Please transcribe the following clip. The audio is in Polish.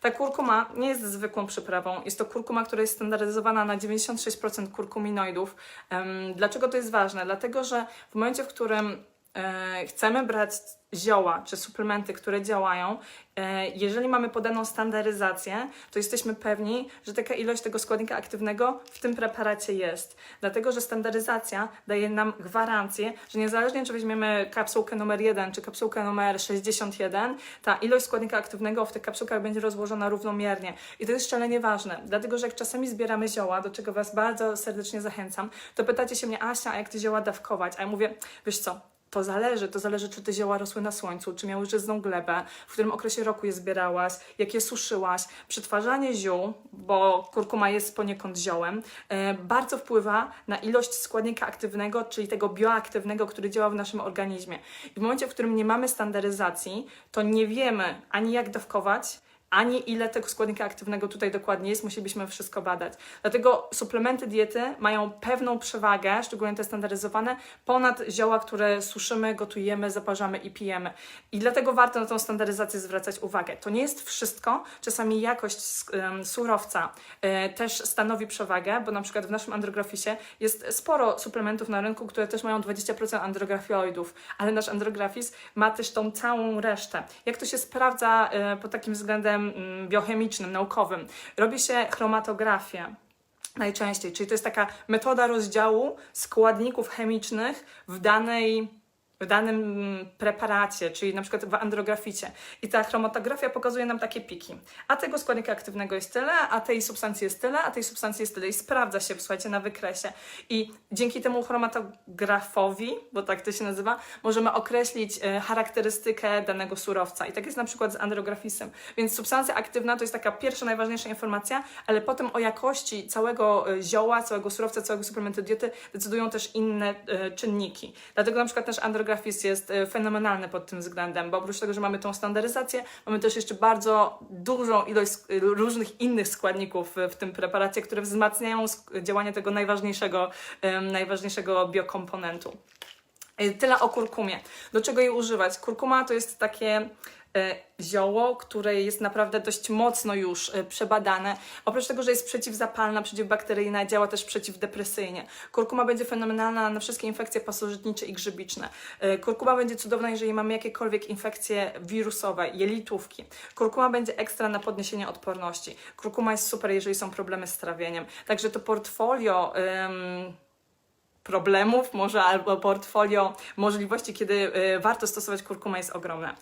Ta kurkuma nie jest zwykłą przyprawą. Jest to kurkuma, która jest standaryzowana na 96% kurkuminoidów. Dlaczego to jest ważne? Dlatego, że w momencie, w którym chcemy brać zioła czy suplementy, które działają, e, jeżeli mamy podaną standaryzację, to jesteśmy pewni, że taka ilość tego składnika aktywnego w tym preparacie jest. Dlatego, że standaryzacja daje nam gwarancję, że niezależnie czy weźmiemy kapsułkę numer 1 czy kapsułkę numer 61, ta ilość składnika aktywnego w tych kapsułkach będzie rozłożona równomiernie. I to jest szalenie ważne, dlatego że jak czasami zbieramy zioła, do czego Was bardzo serdecznie zachęcam, to pytacie się mnie, Asia, a jak te zioła dawkować? A ja mówię, wiesz co, to zależy, to zależy, czy te zioła rosły na słońcu, czy miały żyzną glebę, w którym okresie roku je zbierałaś, jak je suszyłaś. Przetwarzanie ziół, bo kurkuma jest poniekąd ziołem, e, bardzo wpływa na ilość składnika aktywnego, czyli tego bioaktywnego, który działa w naszym organizmie. I w momencie, w którym nie mamy standaryzacji, to nie wiemy ani jak dawkować, ani ile tego składnika aktywnego tutaj dokładnie jest, musielibyśmy wszystko badać. Dlatego suplementy diety mają pewną przewagę, szczególnie te standaryzowane, ponad zioła, które suszymy, gotujemy, zaparzamy i pijemy. I dlatego warto na tą standaryzację zwracać uwagę. To nie jest wszystko, czasami jakość surowca e, też stanowi przewagę, bo na przykład w naszym andrografisie jest sporo suplementów na rynku, które też mają 20% andrografioidów, ale nasz andrografis ma też tą całą resztę. Jak to się sprawdza e, pod takim względem mm, biochemicznym, naukowym? Robi się chromatografię. Najczęściej, czyli to jest taka metoda rozdziału składników chemicznych w danej w danym preparacie, czyli na przykład w andrograficie. I ta chromatografia pokazuje nam takie piki. A tego składnika aktywnego jest tyle, a tej substancji jest tyle, a tej substancji jest tyle. I sprawdza się, słuchajcie, na wykresie. I dzięki temu chromatografowi, bo tak to się nazywa, możemy określić e, charakterystykę danego surowca. I tak jest na przykład z andrografisem. Więc substancja aktywna to jest taka pierwsza, najważniejsza informacja, ale potem o jakości całego e, zioła, całego surowca, całego suplementu diety decydują też inne e, czynniki. Dlatego na przykład nasz andrografis jest e, fenomenalny pod tym względem, bo oprócz tego, że mamy tą standaryzację, mamy też jeszcze bardzo dużą ilość różnych innych składników e, w tym preparacie, które wzmacniają działanie tego najważniejszego, najważniejszego biokomponentu. E, Tyle o kurkumie. Do czego jej używać? Kurkuma to jest takie e, zioło, które jest naprawdę dość mocno już e, przebadane. Oprócz tego, że jest przeciwzapalna, przeciwbakteryjna, działa też przeciwdepresyjnie. Kurkuma będzie fenomenalna na wszystkie infekcje pasożytnicze i grzybiczne. Kurkuma będzie cudowna, jeżeli mamy jakiekolwiek infekcje wirusowe, jelitówki. Kurkuma będzie ekstra na podniesienie odporności. Kurkuma jest super, jeżeli są problemy z trawieniem. Także to portfolio... problemów, może albo portfolio możliwości, kiedy y, warto stosować kurkumę jest ogromne.